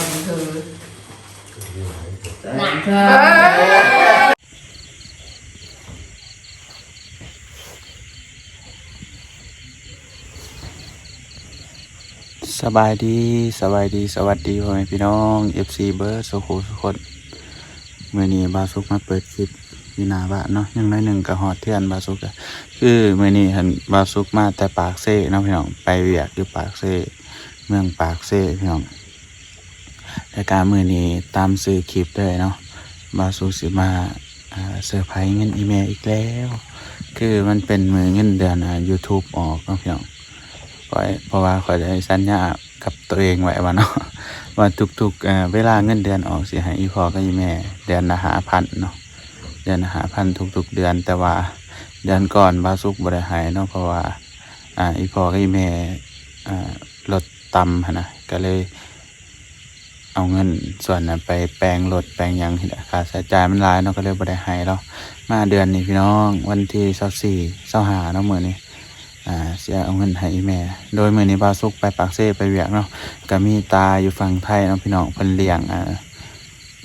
นี่คือหนักเธอสบายดีสบายดีสวัสดีพ่อแม่พี่น้อง FC เบิร์ดสุขุสุขคนเมื่อนี้บาสุกมาเปิดคลิปอยู่หน้าบ้านเนาะยังน้อยหนึ่งกับหอดเทือนบาสุกอะคือเมื่อนี้เห็นบาสุกมาแต่ปากเซ่เนาะพี่น้องไปเวียกอยู่ปากเซ่เมืองปากเซ่พี่น้อง รายการมือนี้ตามซื้อคลิปเลยเนาะบาสุสิมาเซอร์ไพรส์เงินอีเมลอีกแล้ว คือมันเป็นมือเงินเดือนอ่า YouTube ออกเนาะพี่น้องข้อยเพราะว่าขอได้สัญญากับตัวเองไว้ว่าเนาะว่าทุกๆเเวลาเงินเดือนออกสิให้อีพอกับอีแม่เดือนละหาพันเนาะเดือนละหาพันทุกๆเดือนแต่ว่าเดือนก่อนบาสุกบ่ได้ให้เนาะเพราะว่าอ่าอีพอกับอีแม่อ่าลดต่ำนะก็เลย เอาเงินส่วนนั้นไปแปลงรถแปลงยังค่าใช้จ่ายมันหลายเนาะก็เลยบ่ได้ให้แล้วมาเดือนนี้พี่น้องวันที่24 25เสาร์หนาะมื้อนี้อ่าเสียเอาเงินให้แม่ โดยมื้อนี้บาวสุกไปปากเซ่ไปเวียกเนาะก็มีตาอยู่ฝั่งไทยเนาะพี่น้องเพิ่นเลี้ยงอ่า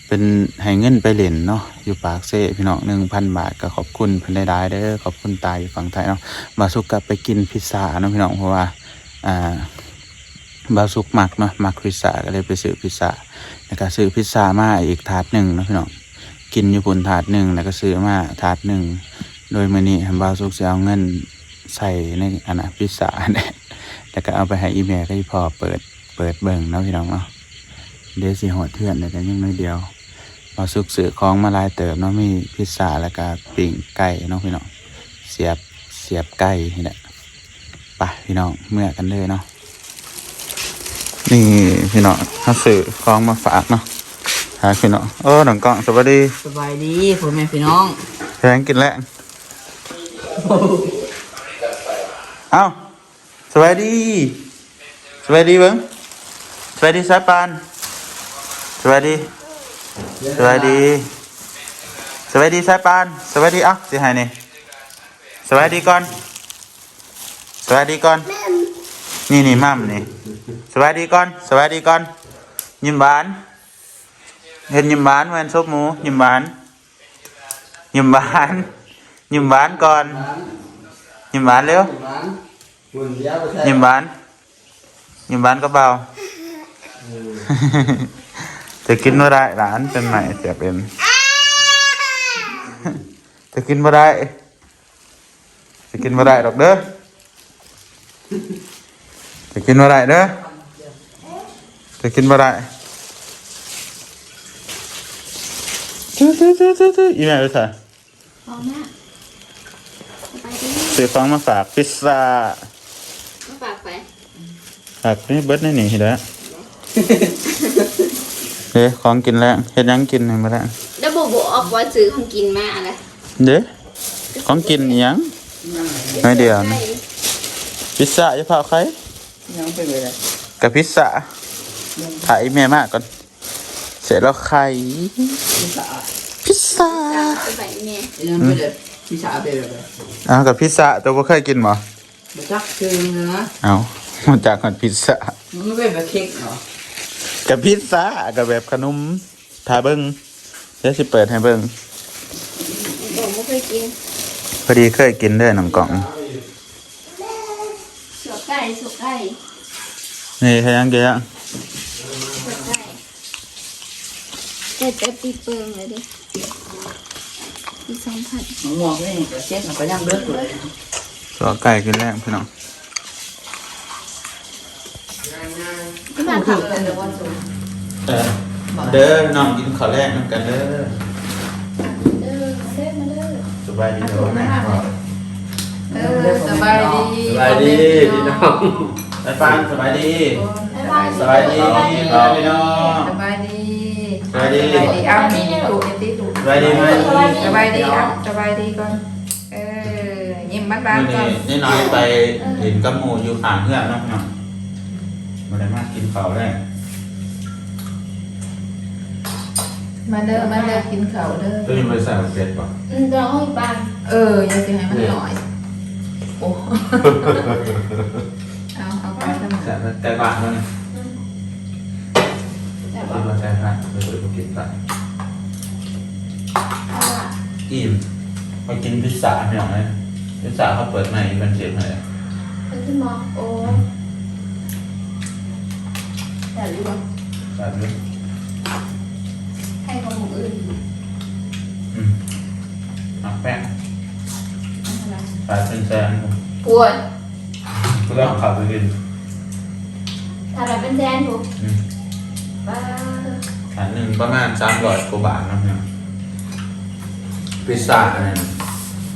เป็นให้เงินไปเล่นเนาะอยู่ปากเซ่พี่น้อง1,000บาทก็ขอบคุณเพิ่นได้หลายๆเด้อขอบคุณตาอยู่ฝั่งไทยเนาะบาวสุกก็ไปกินพิซซ่าเนาะพี่น้องเพราะว่าอ่า บาสุกหมักเนาะหมักพิซซ่าก็เลยไปซื้อพิซซ่าแล้วก็ซื้อพิซซ่ามาอีกถาดหนึ่งนะพี่น้องกินอยู่พุ่นถาดหนึ่งแล้วก็ซื้อมาถาดหนึ่งโดยมือนี้บาสุกสิเอาเงินใส่ในอันนะพิซซ่าเนี่ยแล้วก็เอาไปให้อีเมลก็พอเปิดเปิดเบิ่งนะพี่น้องเนาะเดี๋ยวสิหอดเทื่อนแต่ยังน้อยเดียวมาสุกสื่อของมาลายเติบเนาะมีพิซซ่าแล้วก็ปิ้งไก่เนาะพี่น้องเสียบเสียบไก่นี่แหละไปพี่น้องเมื่อกันเลยเนาะ นี่พี่น้องถ้าสื่อของมาฝากเนาะหาพี่น้องโอ้หนังกล่องสวัสดีสบายดีพ่อแม่พี่น้องแพงกินแล้วเอ้าสวัสดีสวัสดีเบิ้งสวัสดีสายปานสวัสดีสวัสดีสวัสดีสายปานสวัสดีเอ้าสิให้นี่สวัสดีก่อนสวัสดีก่อน นี่นี่มั่มนี่สวัสดีก่อนสวัสดีก่อน ยิ้มหวาน เห็นยิ้มหวานเหมือนซุปหมู ยิ้มหวาน ยิ้มหวาน ยิ้มหวานก่อน ยิ้มหวานเร็ว ยิ้มหวาน ยิ้มหวานก็เบาจะกินไม่ได้หลานเป็นใหม่เสียเป็นจะกินไม่ได้จะกินไม่ได้หรอกเด้อ จะกินไม่ได้เด้อจะกินไม่ได้ตื้อตื้อตื้อตื้อตื้ออีแม่ไปใส่พอแม่ไปดิซื้อของมาฝากพิซซ่ามาฝากไปฝากนี่เบิร์ดนี่นี่เห็นแล้วเด้ของกินแล้วเฮ็ดหยังกินให้มาแล้วแล้วบุบออกว่าซื้อของกินมาอะไรเด้ของกินอิหยังน้อยเดียวนะพิซซ่าจะเผาใคร ยังเป็นเลยกับพิซซ่าถ่ายแม่มากก่อน เสร็จแล้วไข่พิซซ่าไปไปเนี่ยยังเป็นเลยพี่สาวเป็นเลยอ้าวกับพิซซ่าตัวบ่เคยกินบ่มาจักคือนะเอามาจากคนพิซซ่ามันไม่เป็นแบบเค้กเนาะกับพิซซ่ากับแบบขนมทาเบิ้งเดี๋ยวสิเปิดให้เบิ้งบอกไม่เคยกินพอดีเคยกินเด้วยหนังกล่อง สุกไก่สุกไก่นี่ใครยังเกยังสุกไก่เจ็ดจะตีเปิงเลยดิอีสองพันมะม่วงนี่ก็เช็ดมันก็ยังเลือดเลยตัวไก่กินแรกพี่น้องก็มาขับเลยเด้อน้องกินข้าวแรกน้ำกันเด้อเออเส้นมาเด้อสบายดีเด้อแม่ เออสบายดีสบายดีพี่น้องไปฟังสบายดีบ๊ายบายสบายดีพ่อพี่น้องสบายดีสบายดีสบายดีอ้าวนี่ถูกนี่ถูกสบายดีไหมสบายดีอ้าวสบายดีก่อนเออยิ้มบ้านมื่อๆก่อนี้นนี่น้อยไปเห็นกับหมูอยู่ข้างเพื่อนเนาะพี่น้องมาได้มากินข้าวแรกมาเด้อมาเด้อกินข้าวเด้อตัวนี้ไปใส่เป็ดป่ะอืมจะห้อยปานเออยังจะให้มันหน่อยโอ้เอาเอาไปทำไมใส่แต่บาทเท่านี้แต่ว่ามาแซ่บไปเปิดมากินกันเอาล่ะอิ่มมากินพิซซ่าเนี่ยไหมพิซซ่าเขาเปิดใหม่เป็นเจ็บไหมเป็นที่มองโอ้แต่รู้ว่าแบบนี้ให้ของหมูอื่นอืมหักแป้ง อะไรปลาเป็นแซนผมปวดก็ต้องขับไปกินถ้าเราเป็นแดนถูกอืมบ้าอันหนึ่งประมาณสามร้อยกว่าบาทเนาะเนี่ยพิซซ่าอันนั้น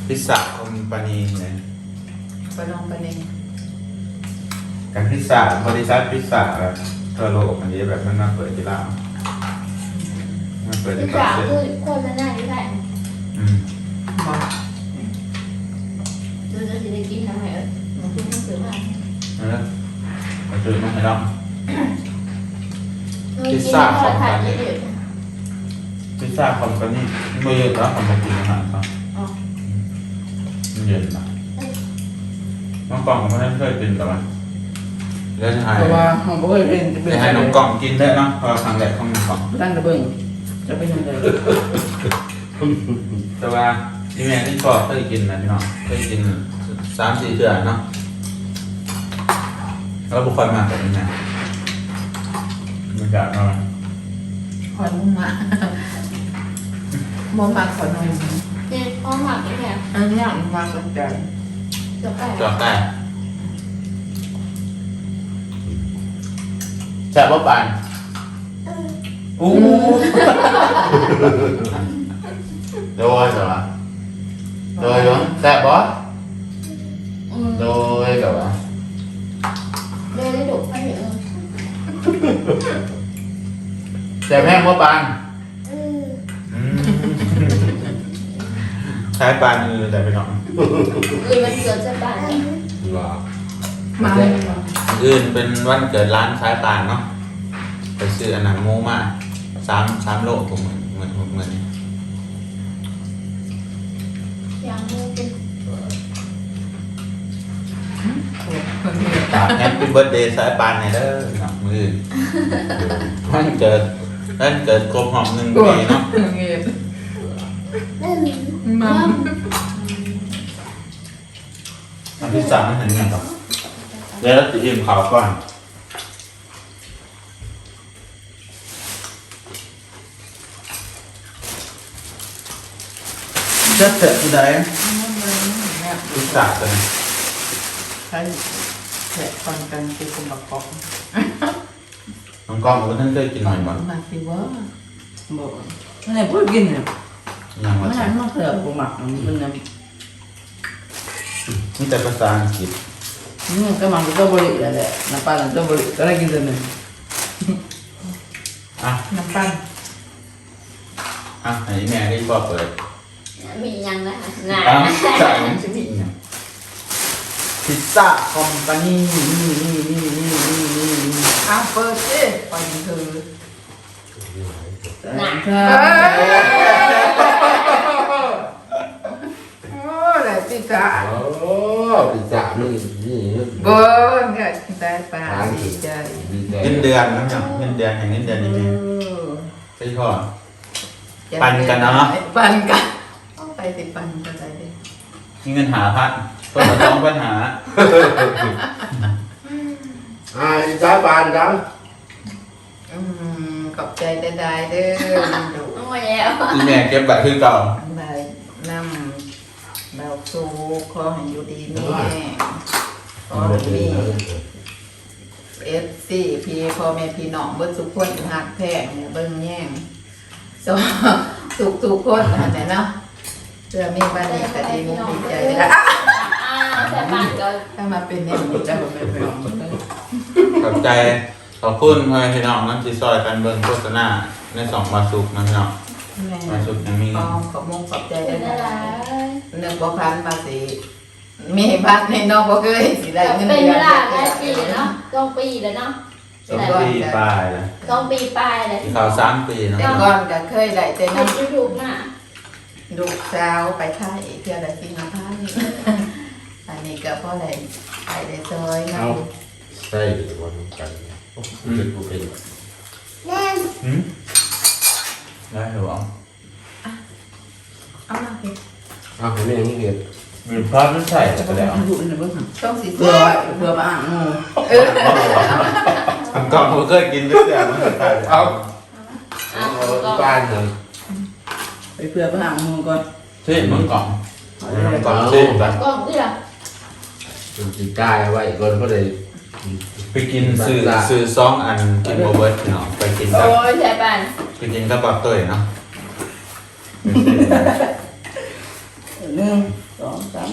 พิซซ่าคอมพานีเนี่ยไปลองไปนี่กับพิซซ่าบริษัทพิซซ่าแบบทั่วโลกอันนี้แบบมันมาเปิดที่ลาวมาเปิดที่ที่ปาสากวเซคือคนละหน้าที่ไหนอืม บอก ดูจะสิได้กินทำไมเออหนูคือหนังสือมาเอาละมาเจอมาให้ลองพิซซ่าของกันเลยพิซซ่าคอมพานีไม่เยอะแล้วผมมากินอาหารครับอ๋อ มันเย็นนะน้องกล่องผมไม่ได้เคยกินกับมันแล้วจะให้เพราะว่าของบ่เคยเป็นจะเป็นจะให้น้องกล่องกินได้เนาะเพราะครั้งแรกของน้องกล่องตั้งแต่เบิ่งจะเป็นยังไงแต่ว่า ที่แม่ที่ชอบเคยกินนะพี่น้องเคยกินสามสี่เดือนเนาะแล้วบุคคลมาแบบนี้นะมันจะนอนขอนุ่มมาบ่มาขอนมเนี่ยห้องหมักเนี่ยอันนี้มันมาสนใจจบไปจอดได้แซ่บป่ะปานอู้โดยเหรอ โดยเหรอแซ่บบ่โดยกับว่าเดินได้ดุไปเหรอแซ่บแห้งป่ะปานเอออืมใช้ปานมือแต่ไปน้องอื่นมันเกิดจากบ้านเนี่ยว่ามาเลยอื่นเป็นวันเกิดร้านใช้ปานเนาะไปซื้ออันนั้นหมูมาสามสามโลผม ฝากแฮปปี้เบิร์ดเดย์สายปานเนี่ยเด้อหนักมือวันเกิดวันเกิดครบหอมหนึ่งปีเนาะเงียบเล่นมัน้มอันที่สามไม่เห็นยังครับเดี๋ยวเราจะอิ่มข่าวก่อนจะเสร็จที่ไหนที่สามเลยใช้ แฉะฟันกันคือคนบักกอกน้องกล้องก็ท่านเคยกินหน่อยบ่มาสิว่าบอกไม่ได้พูดกินเนี่ยยังไม่ว่าได้ใช่มาเสือกผมหมักมันเป็นน้ำนี่แต่ภาษาอังกฤษนี่ก็มันก็บริแล้วแหละน้ำปั้นก็บริก็ได้กินตัวหนึ่งอะน้ำปั้นอะไหนแม่ได้บอกเปิดำมียังนะหนาอะจ่ายยังจะมีอีกอย่าง พิซซ่าคอมพานีนี่นี่นี่นี่นี่นี่นี่อ้าวเปิดสิไปคือหนาใช่โอ้ได้พิซซ่าโอ้ปีศาจนี่นี่เบิ้งเนี่ยได้ปลาดีใจดีใจเงินเดือนนะเนี่ยเงินเดือนอย่างเงินเดือนนี่ไงอใช่พ่อปันกันเนาะปันกันเอาไปสิดปันกันได้ดิเงินหาพันตัวละสองปัญหา อ่าอีสานบานจังอืมขอบใจได้ได้เด้อดูต้องมาแล้วอีแม่เก็บบัตรคือเก่าได้นำเราสู้ขอให้อยู่ดีนี่ขอให้มีเอฟซีพี่พ่อแม่พี่น้องเบิ้สุกคนหักแพงเนี่ยเบิ้งแย่งสองสุกทุกคนนะแต่เนาะเพื่อมีบ้านนี้ก็ดีมุกดีใจเลยอะอ้าว แต่บ้านก็ถ้ามาเป็นเนี่ยมันจะบ่เป็นไปหรอกขอบใจ ขอบคุณพ่อแม่พี่น้องนั่นที่ซอยกันเบิ่งโฆษณาในสองบาสุกนะพี่น้องแม่บาสุกยังมีขอขอบมุกขอบใจเป็ได้นหอะไรลายนึกว่าพันภาษีมีบ้านในนอกบ่เคยสิได้เงินเป็นเดืเวอนลาหลายปีแล้วเนาะต้องปีแล้วเนาะสองปีปลายแล้วต้องปีปลายเลยที่เขาสามปีเนาะแต่ก่อนก็เคยได้แต่คนน้ยูทูบน่ะำลูกสาวไปค่ายเที่ยวได้สิมาพันอันนี้ ก็เพราะอะไรไปได้ซอยนะใช่วันกันเป็นผู้เป็นแม่หืมได้หรือเปล่าเอามาสิเอาให้แม่มึงเห็นมีภาพไม่ใส่แต่ก็แล้วอยู่ในเบื้องหลังต้องสีเพื่อไว้เพื่อมาอ่างงูเออทำกล่องเขาเคยกินด้วยแต่มันใส่เอาอะเอาบ้านหนึ่งไปเพื่อมาอ่างงูก่อนที่มึงกล่องกล่องที่กล้องด้วย เหรอเป็นจีกายเอาไว้ก่อนก็เลย ไปกินซื้อซื้อซองอันกินโบเบิร์ตเนาะไปกินกับโอ้ยใช่ป่านไปกินกับปักตุ้ยเนาะหนึ่งสองสาม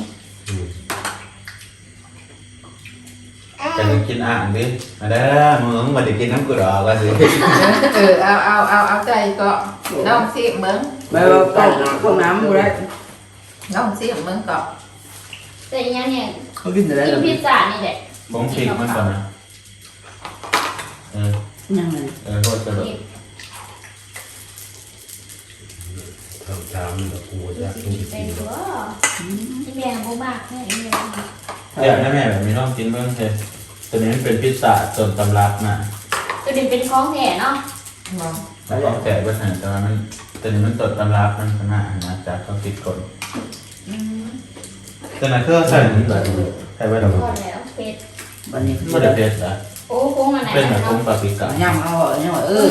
แต่ไปกินอ่างดิมาเด้อมึงมาได้กินน้ำกุหลาบก็สิเออเอาเอาเอาเอาใจก็น้องสิเมืองไปว่าไปห้องน้ำกูได้น้องสิเมืองก็แต่ยังเนี่ย เขากินอะไรกิหรนอพิซซ่านี่แหละผมฉีกมันก่อนนะเออยังไงเออโทษจะแบบทำตามกับกูจะกินเป็นตัวที่แม่บ่มากแม่แม่เดี๋ยวนะแม่แบบมีน้องกินเพิ่มเลยตัวนี้มันเป็นพิซซ่าต้นตำรับมาตัวนี้เป็นของแท้เนาะมองแล้วก็แต่ว่าหันแต่ว่ามันตัวนี้มันต้นตำรับมันขนาดนะจากเขาติดกฎ แต่น่ะเครื่องใส่มันแบบใส่ไว้แล้วพอแล้วเผ็ดวันนี้ไม่ได้เผ็ดอะโอ้คงอันไหนเป็นแบบเนาะกุ้งปลาปิกะย่ำเอาเนี่ยเออ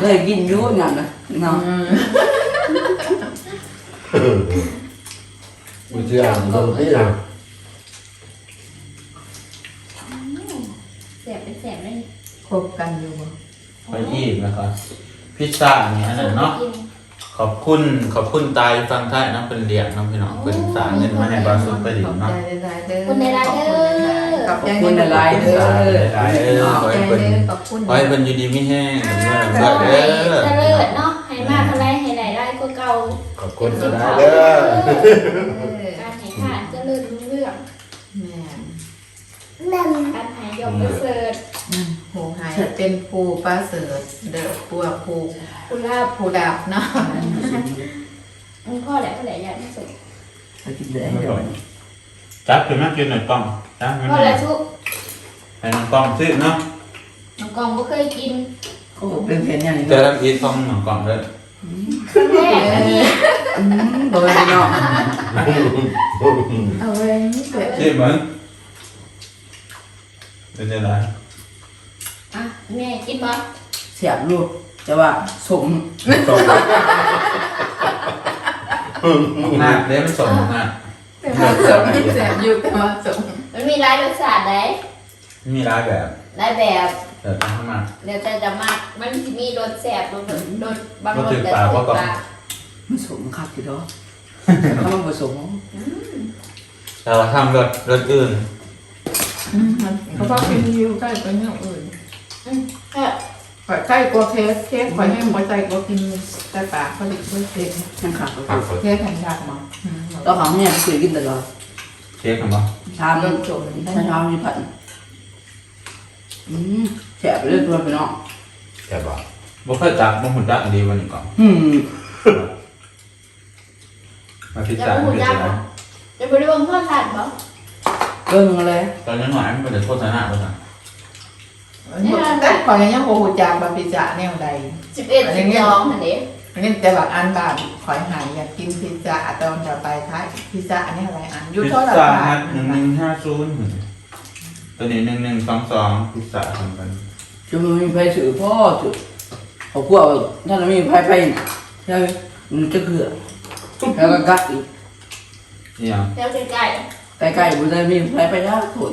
เคยกินยุ่งอย่างนะเนาะกูเชื่อมึงที่หลังแสบเป็นแสบเลยคบกันอยู่บ่ไปอีกนะครับพิซซ่าอย่างเงี้ยน่ะเนาะ ขอบคุณขอบคุณตายฟังไทยเนาะเป็นเลี้ยงเนาะพี่น้องเป็นสารเงินมาให้บาสุไปดิขอบเนาะใจหลายๆเด้อคนในร้านเด้อขอบใจคนละลายเด้อหลายๆเด้อขขออบใจให้เพิ่นเด้อขอบคุณขอให้เพิ่นอยู่ดีไม่แห้งเมื่อเจเมื่อเด้อริญเนาะให้มากเท่าไรให้หลายได้ก็เก่าขอบคุณก็ได้เด้อเออการให้ขาดเจริญรุ่งเรื่องแม่นการให้ยกประเสริฐ ผู้หายเป็นผู้ประเสริฐเด้อผู้ผู้คุณลาบผู้ดับเนาะมึงพ่อแหละพ่อแหละอยากที่สุดไปกินเลยเดี๋ยวจับขึ้นมากินหน่อยกล้องจับขึ้นพ่อมาแหละชุบให้น้องกล้องซื้อเนาะน้องกองบ่เคยกินโอ้เป็นเพนอย่างนี้เจอแล้วอีทของน้องกล้องเลยครั้งแรกอันนี้โดยเนาะเอาไว้เด้อซื้อเหมือนเป็นยังไงอะ แม่กินบ่เสียบลูกแต่ว่าสมหน้าเด้มันสมหน้าแต่ว่าสมแสบอยู่แต่ว่าสมมันมีหลายรสชาติได้มีหลายแบบหลายแบบแต่ต้องเข้ามาเดี๋ยวแต่จะมามันสิมีรสแสบรสรสบางรรสสจืดแต่ปากว่าก่อนปากมันสมคักอยู่เนาะถ้ามันผสมแต่ว่าทำรสรสอื่นอืมมันเขาก็กินอยู่ใกล้ไปอย่างอื่นอืม ก็ข่อยใกล้กว่าเคสเคสข่อยให้หัวใจกว่ากินแต่ปากเขาดิบเพื่อเด็กยังขาดครับเคสแข่งยากมั้งอืมตอนของเนี่ยเคยกินตลอดเค้กของบ่ชามรสจมชามชามมีผัดอืมแฉะไปเรื่อยๆไปเนาะแค่บอกบ่เคยจับบ่หุ่นจักดีวันนี้ก่อนอืมมาพิซอย่าซ่าพูดเป็นยากยังไงจะบ่ได้เบิ่งโทรทัศน์บ่เรื่องอะไรตอนยังหวานมันเป็นโฆษณาป่ะ แต่ข่อยยังโหจากบาปิจ่าแนวใด11 12หั่นเด้นี่แต่แบบอันบาทข่อยหายอยากกินพิซซ่าตอนจะไปท้ายพิซซ่าอันนี้อะไรอันยุพิซเท่าไหร่ซ่าฮัทหนึ่งหนึ่งห้าศูนย์ตัวนี้หนึ่งหนึ่งสองสองพิซซ่าทำกันจะมีไฟสื่อพ่อจุดเขาพวกถ้าเรามีไฟไฟใช่มันจะเกลือแล้วก็กัดอีกเนี่ยแล้วใกล้ใกล้ใกล้ๆมันจะมีไฟไปยากคน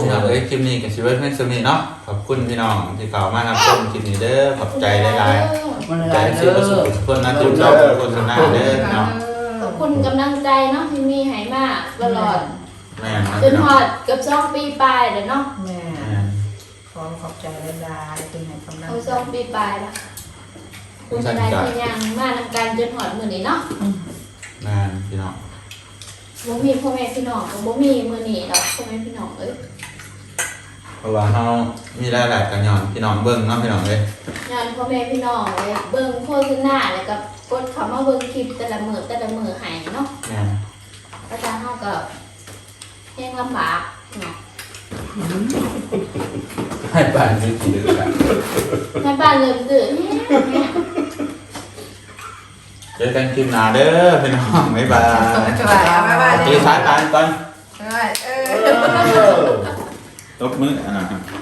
พี่น้องเอ้ยคลิปนี้กับชีวิตเพื่อนสมีเนาะขอบคุณพี่น้องที่เข้ามารับชมคลิปนี้เด้อขอบใจหลายมันๆละใจลายเด้ประสบอทุกคนนะจุดชอบทุกคนหน้าเด้อเนาะขอบคุณกำลังใจเนาะที่มีให้มากตลอดแม่นะจนฮอดเกือบ2ปีปลายแล้วเนาะแม่แม่ขอขอบใจหลายๆที่ให้กำลังเอาใจองปีปลายละคุณจะได้ที่ยังมานำการจนหอดมือนี้เนาะแม่นพี่น้องบ่มีพ่อแม่พี่น้องก็บ่มีมือนี้ดอกพ่อแม่พี่น้องเอ้ย เพราะว่าเฮามีหลายๆกันย้อนพี่น้องเบิ่งเนาะพี่น้องเอ้ยงานพ่อแม่พี่น้องเลยเบิ่งโฆษณาแล้วก็กดเข้ามาเบิ่งคลิปแต่ละมื้อแต่ละมื้อให้เนาะแม่นอาจารย์เฮาก็แฮงลำบากเนาะให้บ้านมีกี่เดือนกันในบ้านเริ่มดื้อแฮงเจอกันคลิปหน้าเด้อพี่น้องบ๊ายบายสบายๆบ๊ายบาย ตีสายตายก่อนบ๊ายบายเออเออต